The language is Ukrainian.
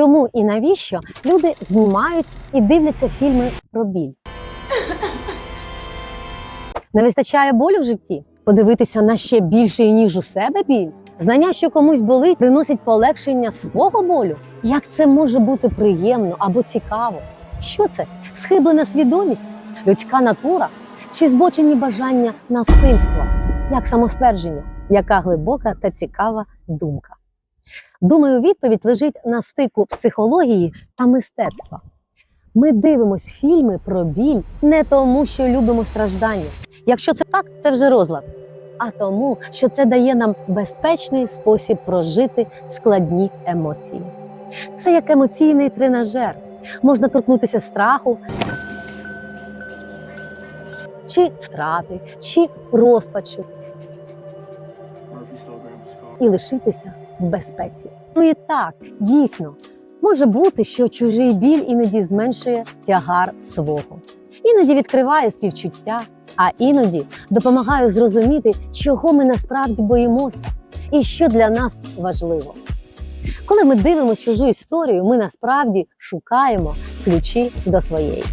чому і навіщо люди знімають і дивляться фільми про біль. Не вистачає болю в житті? Подивитися на ще більший, ніж у себе біль? Знання, що комусь болить, приносить полегшення свого болю. Як це може бути приємно або цікаво? Що це? Схиблена свідомість, людська натура чи збочені бажання насильства, як самоствердження, яка глибока та цікава думка? Думаю, відповідь лежить на стику психології та мистецтва. Ми дивимось фільми про біль не тому, що любимо страждання. Якщо це так, це вже розлад. А тому, що це дає нам безпечний спосіб прожити складні емоції. Це як емоційний тренажер. Можна торкнутися страху, чи втрати, чи розпачу, і лишитися безпеці. Ну і так, дійсно, може бути, що чужий біль іноді зменшує тягар свого, іноді відкриває співчуття, а іноді допомагає зрозуміти, чого ми насправді боїмося і що для нас важливо. Коли ми дивимося чужу історію, ми насправді шукаємо ключі до своєї.